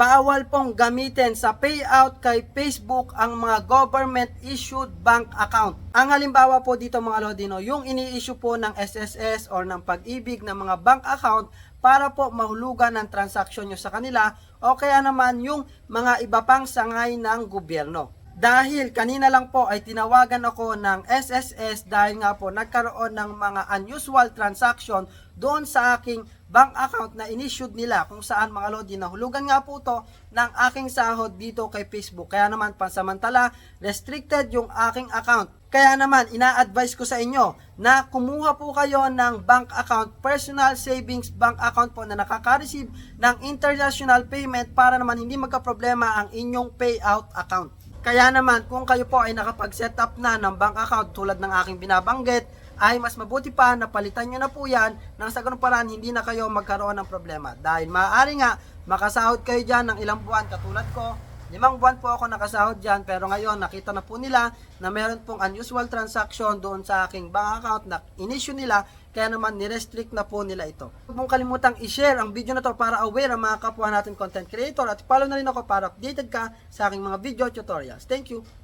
bawal pong gamitin sa payout kay Facebook ang mga government issued bank account. Ang halimbawa po dito mga Lodino, yung ini-issue po ng SSS or ng pag-ibig ng mga bank account para po mahulugan ng transaksyon nyo sa kanila o kaya naman yung mga iba pang sangay ng gobyerno. Dahil kanina lang po ay tinawagan ako ng SSS dahil nga po nagkaroon ng mga unusual transaction doon sa aking bank account na inissued nila kung saan mga lodi nahulugan nga po to ng aking sahod dito kay Facebook. Kaya naman pansamantala restricted yung aking account. Kaya naman ina-advise ko sa inyo na kumuha po kayo ng bank account, personal savings bank account po na nakaka-receive ng international payment para naman hindi magka-problema ang inyong payout account. Kaya naman, kung kayo po ay nakapag-set up na ng bank account tulad ng aking binabanggit, ay mas mabuti pa na palitan nyo na po yan nang sa ganun paraan hindi na kayo magkaroon ng problema. Dahil maaari nga, makasahod kayo dyan ng ilang buwan katulad ko, limang buwan po ako nakasahod dyan pero ngayon nakita na po nila na meron pong unusual transaction doon sa aking bank account na in-issue nila kaya naman nirestrict na po nila ito. Huwag mong kalimutang i-share ang video na to para aware ang mga kapwa natin content creator at follow na rin ako para updated ka sa aking mga video tutorials. Thank you!